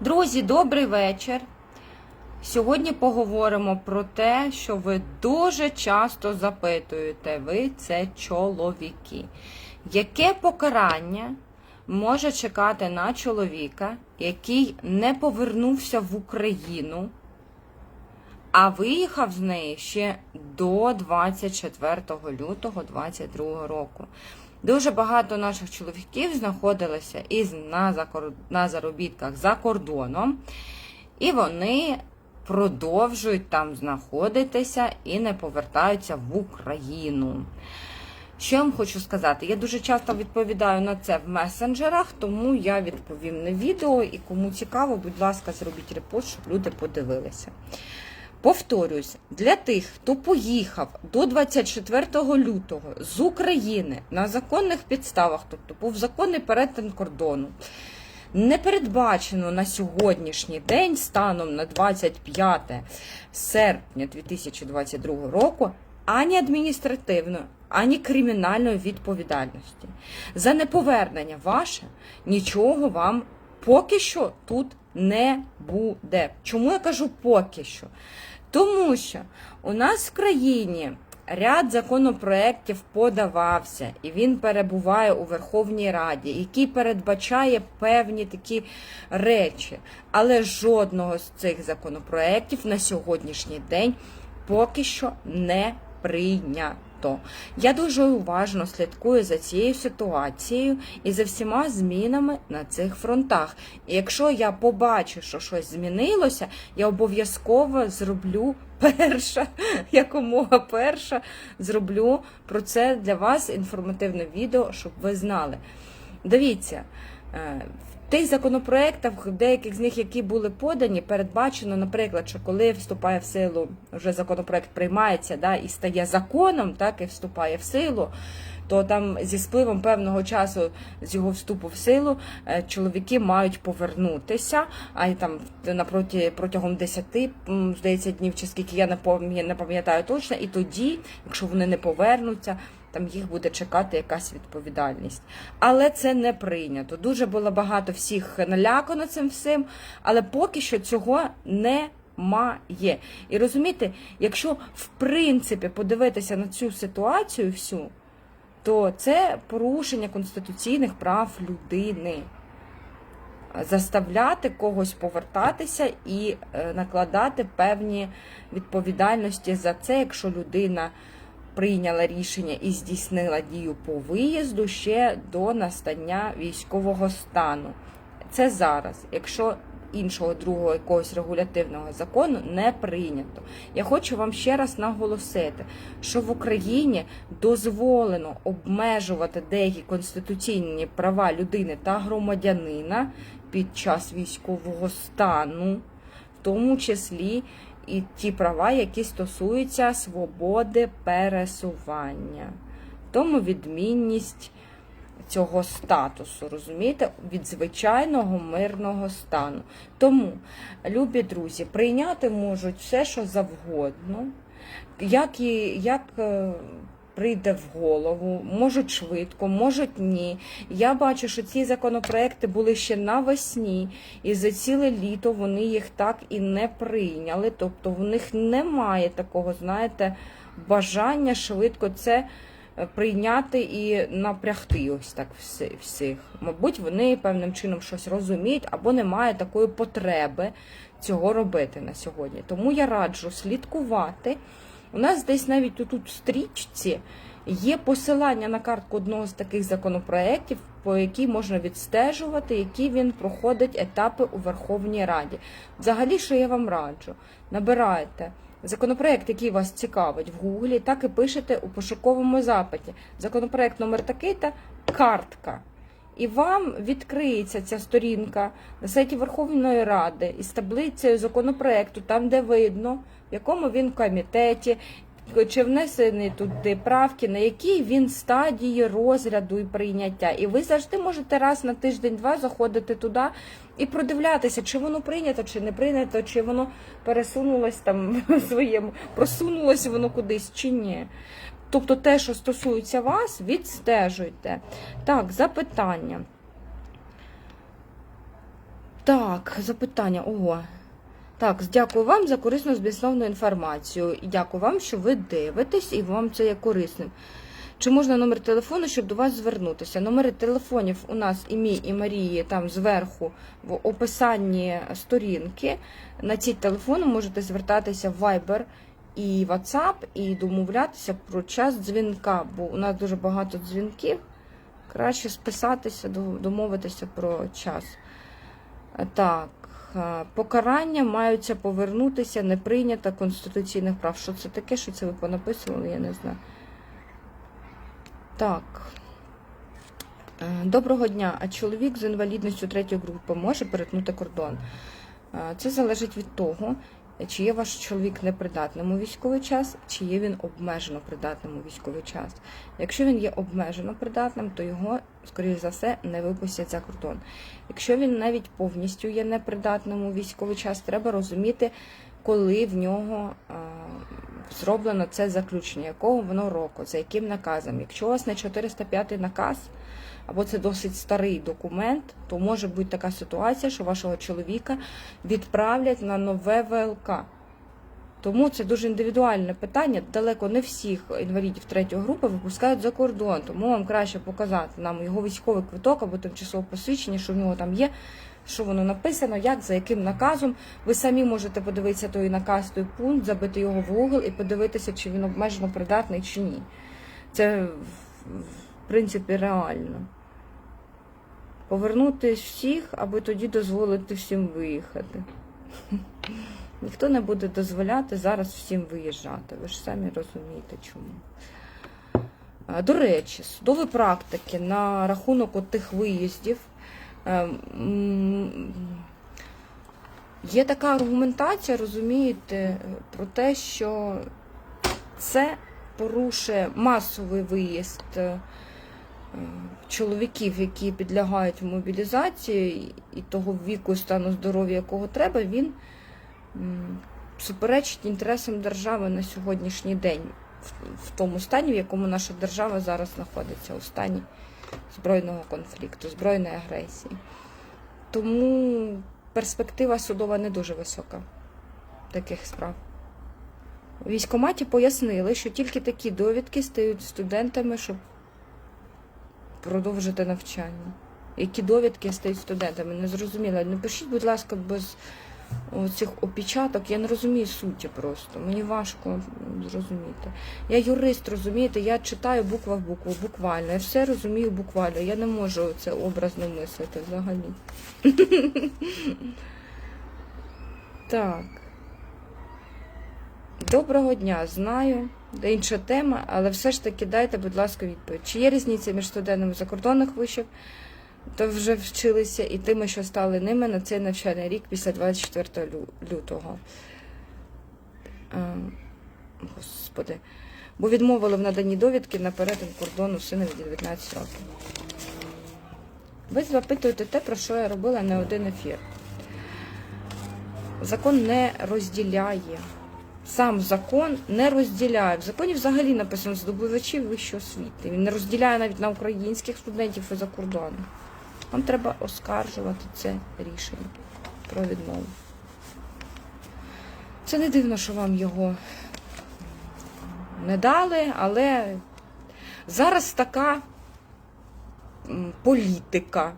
Друзі, добрий вечір. Сьогодні поговоримо про те, що ви дуже часто запитуєте, ви це чоловіки. Яке покарання може чекати на чоловіка, який не повернувся в Україну, а виїхав з неї ще до 24 лютого 2022 року? Дуже багато наших чоловіків знаходилися із на, на заробітках за кордоном, і вони продовжують там знаходитися і не повертаються в Україну. Що я вам хочу сказати? Я дуже часто відповідаю на це в месенджерах, тому я відповім на відео. І кому цікаво, будь ласка, зробіть репост, щоб люди подивилися. Повторюсь, для тих, хто поїхав до 24 лютого з України на законних підставах, тобто був законний перетин кордону, не передбачено на сьогоднішній день, станом на 25 серпня 2022 року, ані адміністративної, ані кримінальної відповідальності. За неповернення ваше нічого вам поки що тут не буде. Чому я кажу поки що? Тому що у нас в країні ряд законопроєктів подавався, і він перебуває у Верховній Раді, який передбачає певні такі речі. Але жодного з цих законопроєктів на сьогоднішній день поки що не прийнято. Я дуже уважно слідкую за цією ситуацією і за всіма змінами на цих фронтах. І якщо я побачу, що щось змінилося, я обов'язково зроблю перша, якомога перша, зроблю про це для вас інформативне відео, щоб ви знали. Дивіться. Е, в тих законопроєктах, в деяких з них, які були подані, передбачено, наприклад, що коли вступає в силу, вже законопроект приймається да, і стає законом, так і вступає в силу, то там зі спливом певного часу з його вступу в силу е, чоловіки мають повернутися, а й там напроти протягом 10, здається, днів чи скільки я не пам'ятаю точно, і тоді, якщо вони не повернуться, там їх буде чекати якась відповідальність. Але це не прийнято. Дуже було багато всіх налякано цим всім, але поки що цього немає. І розумієте, якщо в принципі подивитися на цю ситуацію всю, то це порушення конституційних прав людини. Заставляти когось повертатися і е, накладати певні відповідальності за це, якщо людина прийняла рішення і здійснила дію по виїзду ще до настання військового стану. Це зараз, якщо іншого другого якогось регулятивного закону не прийнято. Я хочу вам ще раз наголосити, що в Україні дозволено обмежувати деякі конституційні права людини та громадянина під час військового стану, в тому числі і ті права, які стосуються свободи пересування. Тому відмінність цього статусу, розумієте, від звичайного мирного стану. Тому, любі друзі, прийняти можуть все, що завгодно, як, і, як е, прийде в голову, можуть швидко, можуть ні. Я бачу, що ці законопроекти були ще навесні, і за ціле літо вони їх так і не прийняли. Тобто в них немає такого, знаєте, бажання швидко це е, прийняти і напрягти ось так всіх. Мабуть, вони певним чином щось розуміють або немає такої потреби цього робити на сьогодні. Тому я раджу слідкувати. У нас десь навіть тут в стрічці є посилання на картку одного з таких законопроєктів, по якій можна відстежувати, які він проходить етапи у Верховній Раді. Взагалі, що я вам раджу, набирайте законопроєкт, який вас цікавить в Гуглі, так і пишете у пошуковому запиті. Законопроєкт номер такий та картка. І вам відкриється ця сторінка на сайті Верховної Ради із таблицею законопроекту, там де видно, в якому він комітеті, чи внесені туди правки, на якій він стадії розгляду і прийняття. І ви завжди можете раз на тиждень-два заходити туди і продивлятися, чи воно прийнято, чи не прийнято, чи воно пересунулось там своєму, просунулось воно кудись, чи ні. Тобто те, що стосується вас, відстежуйте. Так, запитання. Так, запитання. Ого. Так, дякую вам за корисну змістовну інформацію. І дякую вам, що ви дивитесь і вам це є корисним. Чи можна номер телефону, щоб до вас звернутися? Номери телефонів у нас і мій, і Марії там зверху в описанні сторінки. На ці телефони можете звертатися в Viber і WhatsApp і домовлятися про час дзвінка, бо у нас дуже багато дзвінків. Краще списатися, домовитися про час. Так, покарання маються повернутися, не прийнято конституційних прав. Що це таке? Що це ви понаписували? Я не знаю. Так. Е, Доброго дня. А чоловік з інвалідністю третьої групи може перетнути кордон? Е, Це залежить від того, чи є ваш чоловік непридатним у військовий час, чи є він обмежено придатним у військовий час. Якщо він є обмежено придатним, то його, скоріш за все, не випустять за кордон. Якщо він навіть повністю є непридатним у військовий час, треба розуміти, коли в нього е, зроблено це заключення, якого воно року, за яким наказом. Якщо у вас не 405 наказ, або це досить старий документ, то може бути така ситуація, що вашого чоловіка відправлять на нове ВЛК. Тому це дуже індивідуальне питання. Далеко не всіх інвалідів третьої групи випускають за кордон. Тому вам краще показати нам його військовий квиток або тимчасове посвідчення, що в нього там є, що воно написано, як, за яким наказом. Ви самі можете подивитися той наказ, той пункт, забити його в Google і подивитися, чи він обмежено придатний чи ні. Це в- в принципі реально. Повернути всіх, аби тоді дозволити всім виїхати. Ніхто не буде дозволяти зараз всім виїжджати. Ви ж самі розумієте, чому. До речі, судові практики на рахунок от тих виїздів. е, Є така аргументація, розумієте, про те, що це порушує масовий виїзд е, чоловіків, які підлягають мобілізації і того віку стану здоров'я, якого треба, він суперечить інтересам держави на сьогоднішній день, в, в тому стані, в якому наша держава зараз знаходиться, у стані збройного конфлікту, збройної агресії. Тому перспектива судова не дуже висока таких справ. У військкоматі пояснили, що тільки такі довідки стають студентами, щоб продовжити навчання. Які довідки стають студентами? Не зрозуміла. Не пишіть, будь ласка, без цих опечаток. Я не розумію суті просто. Мені важко зрозуміти. Я юрист, розумієте, я читаю буква в букву, буквально. Я все розумію буквально. Я не можу це образно мислити взагалі. Так. Доброго дня, знаю. Інша тема, але все ж таки дайте, будь ласка, відповідь. Чи є різниця між студентами закордонних вишів, то вже вчилися, і тими, що стали ними на цей навчальний рік після 24 лютого? Господи. Бо відмовили в наданні довідки на перетин кордону синові 19 років. Ви запитуєте те, про що я робила не один ефір. Закон не розділяє. Сам закон не розділяє. В законі взагалі написано здобувачів вищої освіти. Він не розділяє навіть на українських студентів і за кордоном. Вам треба оскаржувати це рішення про відмову. Це не дивно, що вам його не дали, але зараз така політика.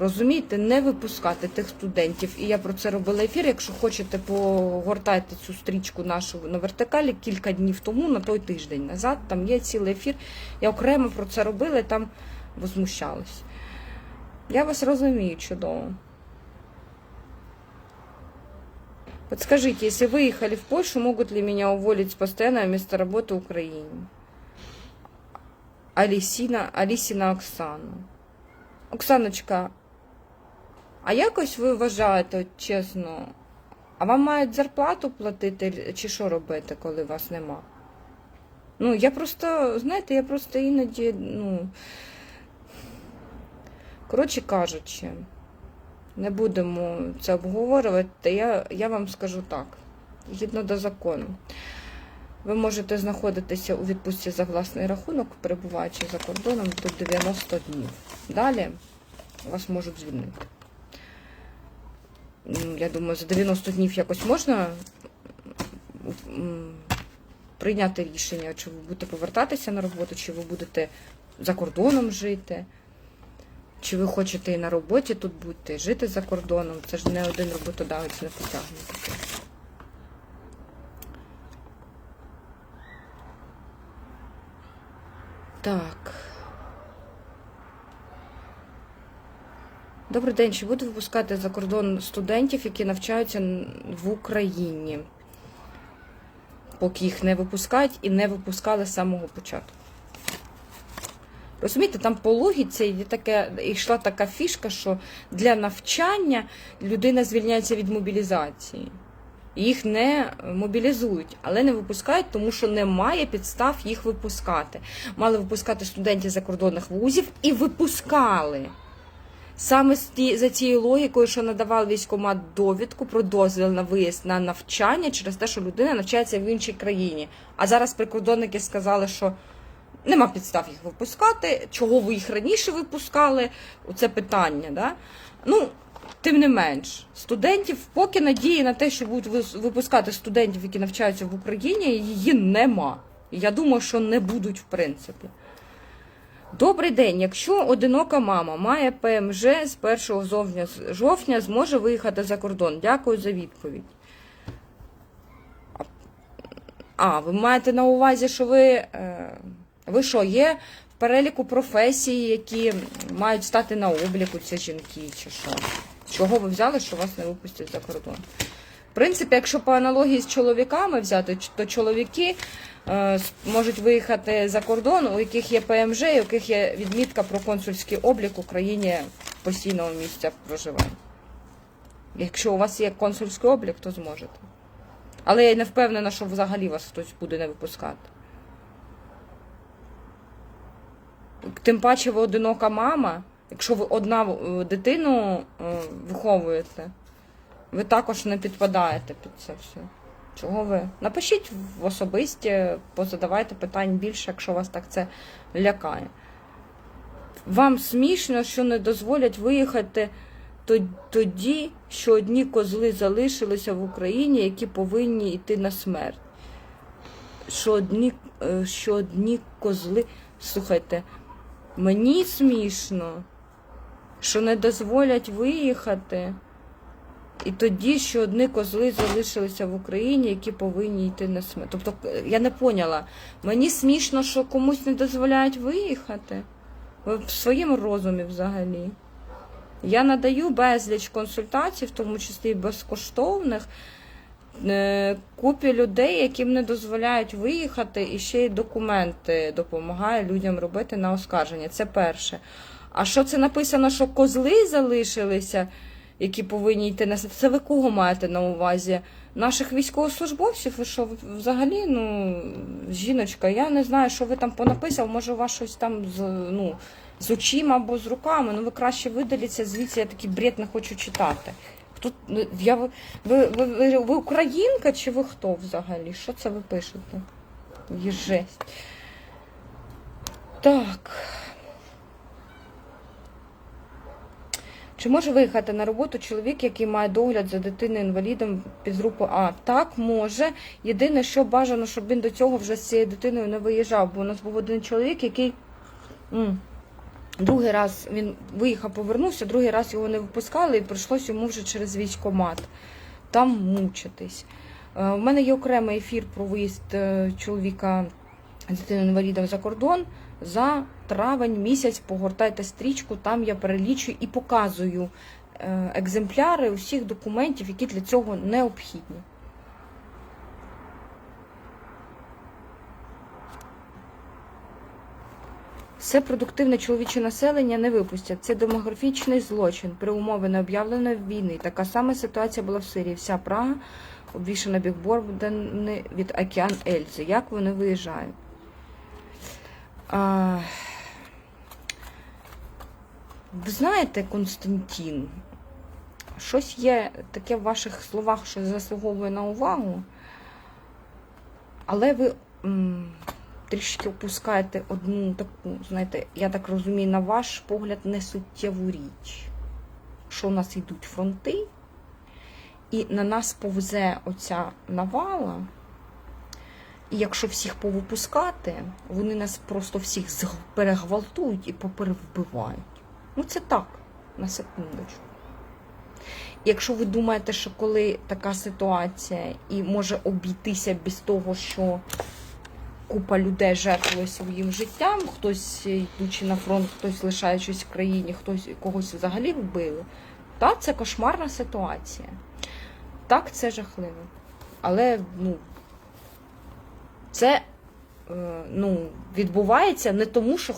Розумієте, не випускати тих студентів. І я про це робила ефір. Якщо хочете, погортайте цю стрічку нашу на вертикалі кілька днів тому, на той тиждень назад. Там є цілий ефір. Я окремо про це робила і там возмущалась. Я вас розумію чудово. Подскажите, если выехали в Польшу, могут ли меня уволить с постоянного места работы в Украине? Алісіна, Алісіна Оксана. Оксаночка, а якось ви вважаєте, чесно, а вам мають зарплату платити чи що робити, коли вас нема? Ну, я просто, знаєте, я просто іноді, ну. Коротше кажучи, не будемо це обговорювати. Я, я вам скажу так, згідно до закону. Ви можете знаходитися у відпустці за власний рахунок, перебуваючи за кордоном до 90 днів. Далі вас можуть звільнити. Я думаю, за 90 днів якось можна прийняти рішення, чи ви будете повертатися на роботу, чи ви будете за кордоном жити. Чи ви хочете і на роботі тут бути, жити за кордоном? Це ж не один роботодавець не потягне. Так. Добрий день. Чи буде випускати за кордон студентів, які навчаються в Україні? Поки їх не випускають і не випускали з самого початку. Розумієте, там по логіці є таке, йшла така фішка, що для навчання людина звільняється від мобілізації. Їх не мобілізують, але не випускають, тому що немає підстав їх випускати. Мали випускати студентів закордонних вузів і випускали. Саме за цією логікою, що надавав військкомат довідку про дозвіл на виїзд на навчання через те, що людина навчається в іншій країні. А зараз прикордонники сказали, що нема підстав їх випускати. Чого ви їх раніше випускали? Оце питання. Да? Ну, тим не менш, студентів, поки надії на те, що будуть випускати студентів, які навчаються в Україні, її нема. Я думаю, що не будуть в принципі. Добрий день. Якщо одинока мама має ПМЖ з 1 жовтня, зможе виїхати за кордон. Дякую за відповідь. А, ви маєте на увазі, що ви. е, Ви що, є в переліку професій, які мають стати на обліку ці жінки, чи що? Чого ви взяли, що вас не випустять за кордон? В принципі, якщо по аналогії з чоловіками взяти, то чоловіки е, можуть виїхати за кордон, у яких є ПМЖ, у яких є відмітка про консульський облік в Україні постійного місця проживання. Якщо у вас є консульський облік, то зможете. Але я не впевнена, що взагалі вас хтось буде не випускати. Тим паче ви одинока мама, якщо ви одна е, дитину е, виховуєте, ви також не підпадаєте під це все. Чого ви? Напишіть в особисті, позадавайте питань більше, якщо вас так це лякає. Вам смішно, що не дозволять виїхати тоді, що одні козли залишилися в Україні, які повинні йти на смерть. Що одні, е, що одні козли. Слухайте, мені смішно, що не дозволять виїхати. І тоді, що одні козли залишилися в Україні, які повинні йти на смерть. Тобто, я не поняла, мені смішно, що комусь не дозволяють виїхати. В своєму розумі взагалі. Я надаю безліч консультацій, в тому числі безкоштовних, е, купі людей, яким не дозволяють виїхати, і ще й документи допомагаю людям робити на оскарження. Це перше. А що це написано, що козли залишилися, які повинні йти на? Це ви кого маєте на увазі? Наших військовослужбовців? Ви що взагалі, ну, жіночка, я не знаю, що ви там понаписав, може у вас щось там з, ну, з очима або з руками, ну ви краще видаліться звідси, я такий бред не хочу читати. Хто, ну, я, ви, ви, ви, ви українка чи ви хто взагалі? Що це ви пишете? Є жесть. Так. Чи може виїхати на роботу чоловік, який має догляд за дитиною інвалідом під групи А? Так, може. Єдине, що бажано, щоб він до цього вже з цією дитиною не виїжджав, бо у нас був один чоловік, який. Другий раз він виїхав, повернувся, другий раз його не випускали, і прийшлось йому вже через військкомат там мучитись. Е, У мене є окремий ефір про виїзд е, чоловіка з дитиною інвалідом за кордон. За травень місяць погортайте стрічку, там я перелічую і показую е, екземпляри усіх документів, які для цього необхідні. Все продуктивне чоловіче населення не випустять. Це демографічний злочин при умові необ'явленої війни. Така сама ситуація була в Сирії. Вся Прага обвішана бікбордами від океан Ельзи. Як вони виїжджають? А... Ви знаєте, Константин, щось є таке в ваших словах, що заслуговує на увагу, але ви м, трішки опускаєте одну таку, знаєте, я так розумію, на ваш погляд, не суттєву річ. Що у нас йдуть фронти, і на нас повзе оця навала. І якщо всіх повипускати, вони нас просто всіх перегвалтують і поперевбивають. Ну, це так, на секундочку. Якщо ви думаєте, що коли така ситуація і може обійтися без того, що купа людей жертвує своїм життям, хтось йдучи на фронт, хтось лишаючись в країні, хтось когось взагалі вбили, так, це кошмарна ситуація. Так, це жахливо. Але ну, це е, ну, відбувається не тому, що